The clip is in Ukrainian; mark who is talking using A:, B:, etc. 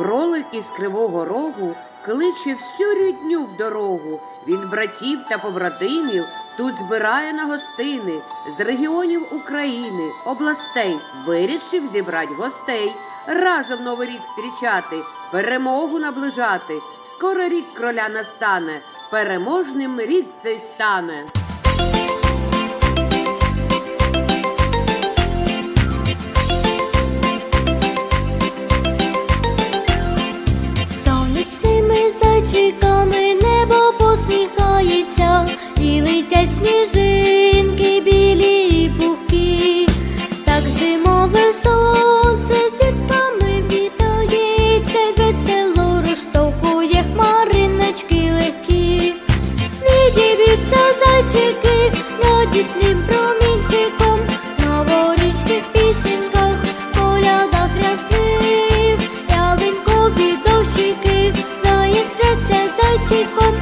A: Кролик із кривого рогу кличе всю рідню в дорогу. Він братів та побратимів тут збирає на гостини з регіонів України, областей, вирішив зібрати гостей, разом новий рік зустрічати, перемогу наближати. Скоро рік кроля настане, переможним рік цей стане.
B: Летять сніжинки білі і пухкі. Так зимове сонце з дітками вітається, весело розштовхує хмариночки легкі. Не дивіться зайчики радісним промінчиком, новорічних пісеньках, колядах рясних, ялинкові дощики, заіскряться зайчиком,